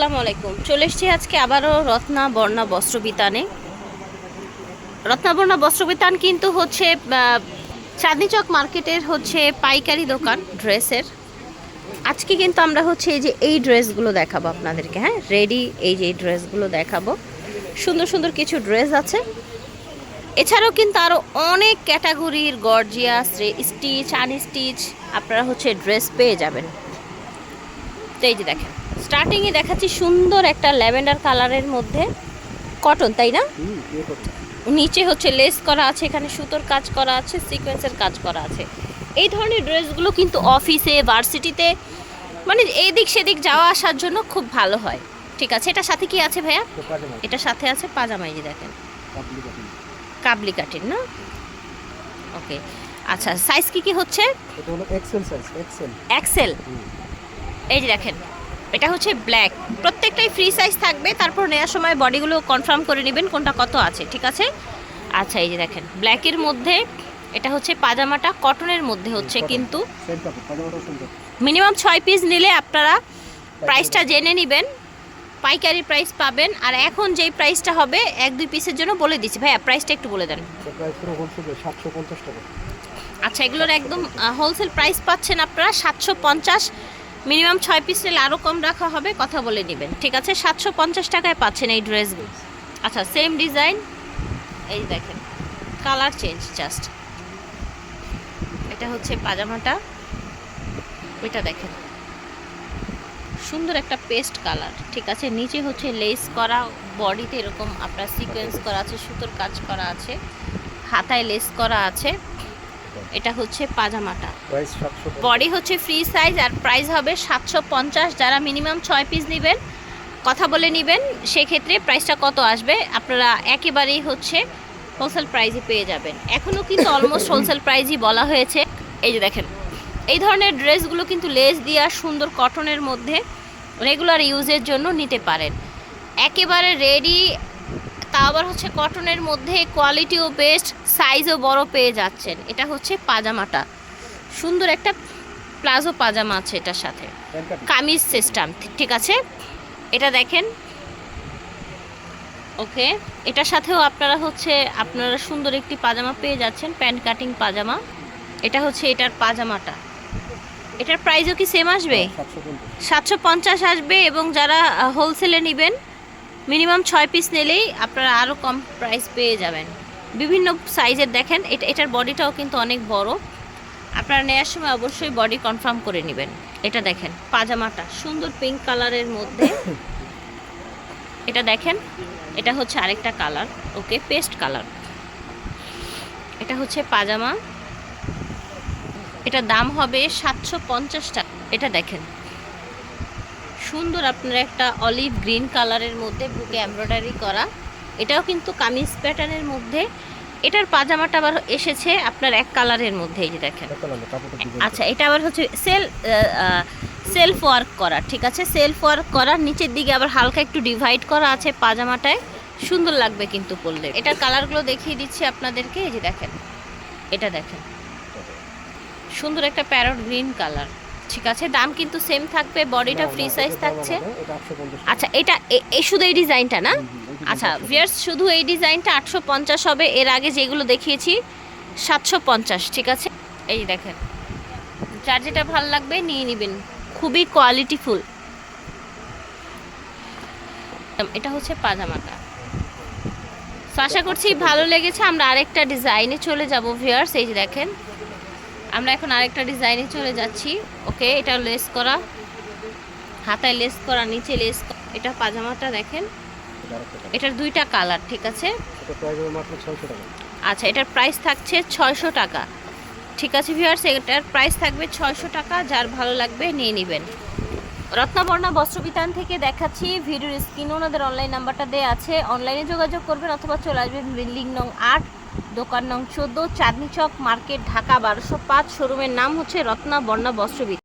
আসসালামু আলাইকুম। চলে এসেছি আজকে আবারও রত্না বর্ণা বস্ত্রবিতানে। রত্নাবর্ণা বস্ত্রবিতান কিন্তু হচ্ছে চাঁদনি চক মার্কেটের হচ্ছে পাইকারি দোকান ড্রেসের। আজকে কিন্তু আমরা হচ্ছে এই যে এই ড্রেসগুলো দেখাবো আপনাদেরকে হ্যাঁ? রেডি এই যে এই ড্রেসগুলো দেখাবো। সুন্দর সুন্দর কিছু ড্রেস আছে। এছাড়াও কিন্তু আরও অনেক ক্যাটাগরির গর্জিয়াস স্টিচ, আনস্টিচ আপনারা হচ্ছে ড্রেস পেয়ে যাবেন। তো এই যে দেখেন স্টার্টিংয়ে দেখাচ্ছি সুন্দর একটা ল্যাভেন্ডার কালারের মধ্যে কটন তাই না? নিচে হচ্ছে লেস করা আছে এখানে সুতোর কাজ করা আছে সিকোয়েন্সের কাজ করা আছে। এই ধরনের ড্রেসগুলো কিন্তু অফিসে ভার্সিটিতে মানে এদিক সেদিক যাওয়া আসার জন্য খুব ভালো হয়। ঠিক আছে এটার সাথে কি আছে ভাইয়া? এটা সাথে আছে পাজামা এই যে দেখেন। কাবলি কাটিন না? ওকে আচ্ছা সাইজ কি কি হচ্ছে? এটা হলো এক্সেল সাইজ এক্সেল এক্সেল এই যে দেখেন এটা হচ্ছে ব্ল্যাক প্রত্যেকটাই ফ্রি সাইজ থাকবে তারপর নেওয়ার সময় বডিগুলো কনফার্ম করে নেবেন কোনটা কত আছে ঠিক আছে? আচ্ছা এই যে দেখেন ব্ল্যাকের মধ্যে এটা হচ্ছে পাজামাটা কটনের মধ্যে হচ্ছে কিন্তু মিনিমাম ছয় পিস নিলে আপনারা প্রাইসটা জেনে নেবেন পাইকারি প্রাইস পাবেন আর এখন যেই প্রাইসটা হবে এক দুই পিসের জন্য বলে দিচ্ছি। ভাইয়া প্রাইসটা একটু বলে দেন। আচ্ছা এগুলোর একদম হোলসেল প্রাইস পাচ্ছেন আপনারা সাতশো পঞ্চাশ। মিনিমাম ছয় পিস নিলে আরও কম রাখা হবে, কথা বলে নেবেন। ঠিক আছে? সাতশো পঞ্চাশ টাকায় পাচ্ছেন এই ড্রেসগুলো আচ্ছা সেম ডিজাইন এই দেখেন কালার চেঞ্জ জাস্ট এটা হচ্ছে পাজামাটা। ওইটা দেখেন। সুন্দর একটা পেস্ট কালার ঠিক আছে? নিচে হচ্ছে লেস করা বডিতে এরকম আপনার সিকোয়েন্স করা আছে, সুতোর কাজ করা আছে, হাতায় লেস করা আছে। এটা হচ্ছে পাজামাটা। বডি হচ্ছে ফ্রি সাইজ আর প্রাইস হবে সাতশো পঞ্চাশ। যারা মিনিমাম ছয় পিস নেবেন কথা বলে নেবেন সেক্ষেত্রে প্রাইসটা কত আসবে? আপনারা একেবারেই হচ্ছে হোলসেল প্রাইজই পেয়ে যাবেন। এখনও কিন্তু অলমোস্ট হোলসেল প্রাইজই বলা হয়েছে। এই যে দেখেন এই ধরনের ড্রেসগুলো কিন্তু লেস দিয়া সুন্দর কটনের মধ্যে রেগুলার ইউজের জন্য নিতে পারেন। একেবারে রেডি তা আবার হচ্ছে কটনের মধ্যে কোয়ালিটিও বেস্ট সাইজও বড় পেয়ে যাচ্ছেন। এটা হচ্ছে পাজামাটা। সুন্দর একটা প্লাজো পাজামা আছে এটার সাথে। কামিজ সিস্টেম ঠিক আছে? এটা দেখেন। ওকে এটার সাথেও আপনারা হচ্ছে আপনারা সুন্দর একটি পাজামা পেয়ে যাচ্ছেন প্যান্ট কাটিং পাজামা। এটা হচ্ছে এটার পাজামাটা। এটার প্রাইসও কি সেম আসবে? সাতশো পঞ্চাশ। সাতশো পঞ্চাশ আসবে এবং যারা হোলসেলে নেবেন মিনিমাম ছয় পিস নিলেই আপনারা আরও কম প্রাইস পেয়ে যাবেন। বিভিন্ন সাইজের দেখেন, এটা, এটার বডিটাও কিন্তু অনেক বড়। আপনারা নেওয়ার সময় অবশ্যই বডি কনফার্ম করে নেবেন। এটা দেখেন, পাজামাটা, সুন্দর পিঙ্ক কালারের মধ্যে। এটা দেখেন, এটা হচ্ছে আরেকটা কালার ওকে পেস্ট কালার এটা হচ্ছে পাজামা। এটা দাম হবে সাতশো পঞ্চাশ টাকা। এটা দেখেন সুন্দর আপনার একটা অলিভ গ্রিন কালারের মধ্যে বুকে এমব্রয়ডারি করা। এটাও কিন্তু কামিজ প্যাটার্নের মধ্যে। এটার পাজামাটা আবার এসেছে আপনার এক কালারের মধ্যে এই যে দেখেন। আচ্ছা এটা আবার হচ্ছে সেল সেলফ ওয়ার্ক করা ঠিক আছে? সেলফ ওয়ার্ক করা নিচের দিকে আবার হালকা একটু ডিভাইড করা আছে পাজামাটায়। সুন্দর লাগবে কিন্তু পরলে। এটার কালারগুলো দেখিয়ে দিচ্ছি আপনাদেরকে এই যে দেখেন। এটা দেখেন। সুন্দর একটা প্যারট গ্রিন কালার ঠিক আছে দাম কিন্তু সেম থাকবে বডিটা ফ্রি সাইজ থাকছে। আচ্ছা এটা শুধু এই ডিজাইনটা না? আচ্ছা ভিয়ার্স শুধু এই ডিজাইনটা আটশো পঞ্চাশ হবে এর আগে যেগুলো দেখিয়েছি সাতশো পঞ্চাশ ঠিক আছে? এই দেখেন যার যেটা ভালো লাগবে নিয়ে নেবেন খুবই কোয়ালিটিফুল এটা হচ্ছে পাজামাটা। তো আশা করছি ভালো লেগেছে আমরা আরেকটা ডিজাইনে চলে যাব ভিয়ার্স এই যে দেখেন আমরা এখন আরেকটা ডিজাইনে চলে যাচ্ছি। ওকে এটা লেস করা। হাতায় লেস করা নিচে লেস এটা পাজামাটা দেখেন। এটার দুইটা কালার ঠিক আছে? আচ্ছা এটার প্রাইস থাকছে ছয়শো টাকা। ঠিক আছে ভিউয়ার্স এটার প্রাইস থাকবে ছয়শো টাকা যার ভালো লাগবে নিয়ে নেবেন। রত্নাবর্ণা বস্ত্রবিতান থেকে দেখাচ্ছি, ভিডিওর স্ক্রিনে ওনাদের অনলাইন নাম্বারটা দেওয়া আছে। অনলাইনে যোগাযোগ করবেন অথবা চলে আসবেন বিল্ডিং নং আট, দোকান নং চোদ্দ, চাঁদনি চক, মার্কেট ঢাকা বারোশো পাঁচ। শোরুমের নাম হচ্ছে রত্নাবর্ণা বস্ত্রবিতান।